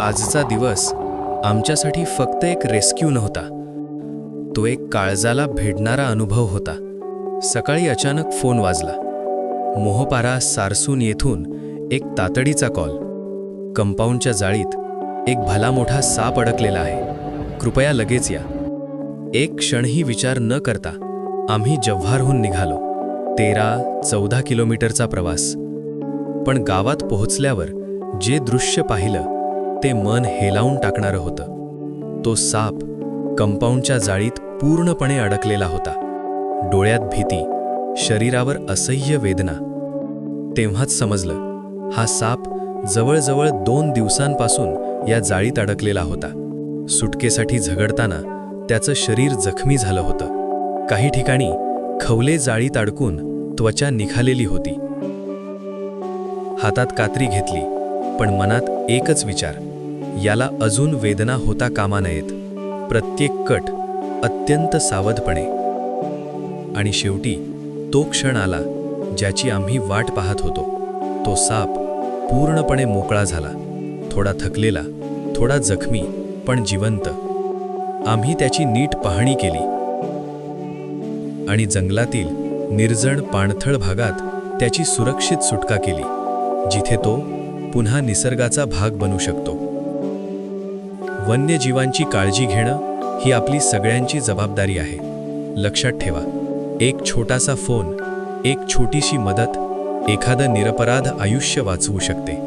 आजचा दिवस आमच्यासाठी फक्त एक रेस्क्यू नव्हता. तो एक काळजाला भेडणारा अनुभव होता. सकाळी अचानक फोन वाजला. मोहपारा सारसून येथून एक तातडीचा कॉल. कंपाऊंडच्या जाळीत एक भला मोठा साप अडकलेला आहे. कृपया लगेच या. एक क्षणही विचार न करता आम्ही जव्हारहून निघालो. तेरा चौदा किलोमीटरचा प्रवास. पण गावात पोहोचल्यावर जे दृश्य पाहिलं ते मन हेलावून टाकणारं होतं. तो साप कंपाऊंडच्या जाळीत पूर्णपणे अडकलेला होता. डोळ्यात भीती शरीरावर असह्य वेदना. तेव्हाच समजलं हा साप जवळजवळ दोन दिवसांपासून या जाळीत अडकलेला होता. सुटकेसाठी झगडताना त्याचं शरीर जखमी झालं होतं. काही ठिकाणी खवले जाळीत अडकून त्वचा निघालेली होती. हातात कात्री घेतली पण मनात एकच विचार याला अजून वेदना होता कामा नयेत. प्रत्येक कट अत्यंत सावधपणे. आणि शेवटी तो क्षण आला ज्याची आम्ही वाट पाहत होतो. तो साप पूर्णपणे मोकळा झाला थोडा थकलेला थोडा जखमी पण जिवंत. आम्ही त्याची नीट पाहणी केली. आणि जंगलातील निर्जण पाणथळ भागात त्याची सुरक्षित सुटका केली जिथे तो पुन्हा निसर्गाचा भाग बनू शकतो. वन्यजीवांची काळजी घेणं ही आपली सगळ्यांची जबाबदारी आहे. लक्षात ठेवा एक छोटासा फोन एक छोटीशी मदत एखादं निरपराध आयुष्य वाचवू शकते.